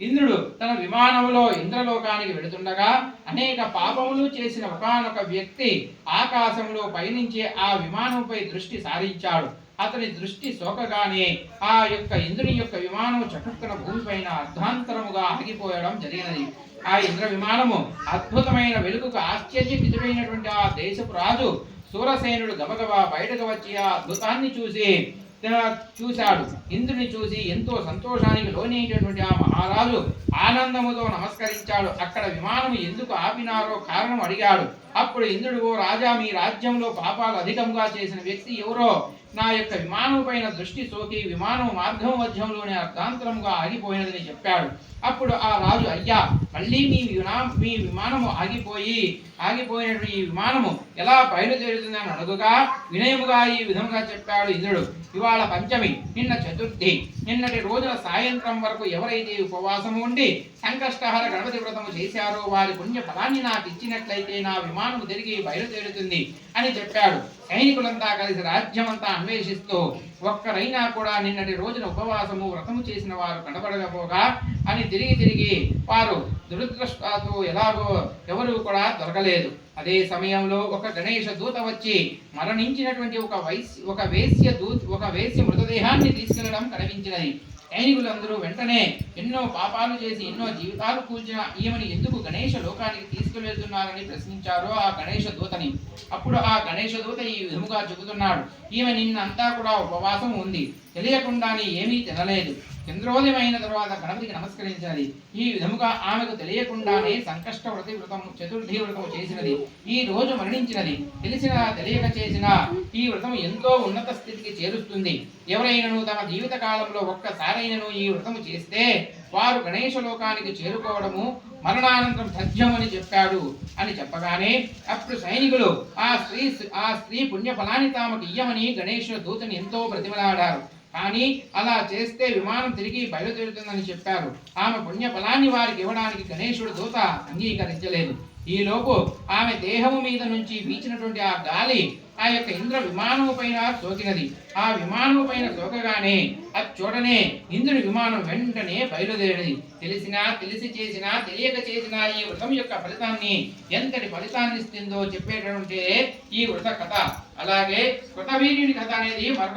ఇంద్రుడు తన విమానములో ఇంద్రలోకానికి వెళుతుండగా అనేక పాపములు చేసిన ఒకానొక వ్యక్తి ఆకాశంలో పయనించే ఆ విమానంపై దృష్టి సారించాడు. అతని దృష్టి సోకగానే ఆ యొక్క ఇంద్రుని యొక్క విమానం చటుక్కున భూమిపైన అర్ధాంతరముగా ఆగిపోయడం జరిగినది. ఆ ఇంద్ర విమానము అద్భుతమైన వెలుగుకు ఆశ్చర్యకితుడైనటువంటి ఆ దేశపు రాజు సూరసేనుడు గబగబా బయటకు వచ్చి ఆ అద్భుతాన్ని చూసి చూశాడు. ఇంద్రుని చూసి ఎంతో సంతోషానికి లోనైనటువంటి ఆ మహారాజు ఆనందముతో నమస్కరించాడు. అక్కడ విమానం ఎందుకు ఆపినారో కారణం అడిగాడు. అప్పుడు ఇంద్రుడు ఓ రాజా మీ రాజ్యంలో పాపాలు అధికంగా చేసిన వ్యక్తి ఎవరో? నా యొక్క విమానం పైన దృష్టి సోకి విమానం మార్గం మధ్యంలోనే అర్ధాంతరముగా ఆగిపోయినదని చెప్పాడు. అప్పుడు ఆ రాజు అయ్యా మళ్ళీ మీ వినా మీ విమానము ఆగిపోయి ఆగిపోయినటువంటి ఈ విమానము ఎలా బయలుదేరుతుందని అడుగుగా వినయముగా ఈ విధముగా చెప్పాడు ఇంద్రుడు. ఇవాళ పంచమి నిన్న చతుర్థి. నిన్నటి రోజున సాయంత్రం వరకు ఎవరైతే ఉపవాసము ఉండి సంకష్టహర గణపతి వ్రతము చేశారో వారి పుణ్య ఫలాన్ని నాకు ఇచ్చినట్లయితే నా విమానము తిరిగి బయలుదేరుతుంది అని చెప్పాడు. సైనికులంతా కలిసి రాజ్యమంతా అన్వేషిస్తూ ఒక్కరైనా కూడా నిన్నటి రోజున ఉపవాసము వ్రతము చేసిన వారు కనబడకపోగా అని తిరిగి తిరిగి వారు దురదృష్టాతో ఎలాగో ఎవరు కూడా దొరకలేదు. అదే సమయంలో ఒక గణేష దూత వచ్చి మరణించినటువంటి ఒక వైశ్య ఒక వేశ్య దూత ఒక వేశ్య మృతదేహాన్ని తీసుకెళ్ళడం కనిపించినది. సైనికులందరూ వెంటనే ఎన్నో పాపాలు చేసి ఎన్నో జీవితాలు కూల్చిన ఈమెను ఎందుకు గణేష లోకానికి తీసుకువెళ్తున్నారని ప్రశ్నించారో ఆ గణేష దూతని. అప్పుడు ఆ గణేష దూత ఈ విధముగా చెబుతున్నాడు. ఈమె నిన్నంతా కూడా ఉపవాసం ఉంది. తెలియకుండానే ఏమీ తినలేదు. చంద్రోదయమైన తర్వాత గణపతికి నమస్కరించాలి. ఈ విధముగా ఆమెకు తెలియకుండానే సంకష్ట వ్రతి వ్రతం చతుర్థి వ్రతం చేసినది. ఈ రోజు మరణించినది. తెలిసిన తెలియక చేసిన ఈ వ్రతం ఎంతో ఉన్నత స్థితికి చేరుస్తుంది. ఎవరైనను తమ జీవిత కాలంలో ఒక్కసారైనను ఈ వ్రతము చేస్తే వారు గణేశ లోకానికి చేరుకోవడము మరణానంతరం తథ్యమని చెప్పాడు అని చెప్పగానే అప్పుడు సైనికులు ఆ స్త్రీ ఆ స్త్రీ పుణ్యఫలాన్ని తామకు ఇయ్యమని గణేశ దూతని ఎంతో ప్రతిమలాడారు. కానీ అలా చేస్తే విమానం తిరిగి బయలుదేరుతుందని చెప్పారు. ఆమె పుణ్య ఫలాన్ని వారికి ఇవ్వడానికి గణేశుడు దూత అంగీకరించలేదు. ఈ లోపు ఆమె దేహము మీద నుంచి వీచినటువంటి ఆ గాలి ఆ యొక్క ఇంద్ర విమానము పైన సోకినది. ఆ విమానము పైన సోకగానే అది చూడనే ఇంద్రుడి విమానం వెంటనే బయలుదేరినది. తెలిసినా తెలిసి చేసినా తెలియక చేసినా ఈ వృతం యొక్క ఫలితాన్ని ఎంతటి ఫలితాన్ని ఇస్తుందో చెప్పేటటువంటి ఈ వృత కథ అలాగే కృతవీర్యుని కథ అనేది మరొక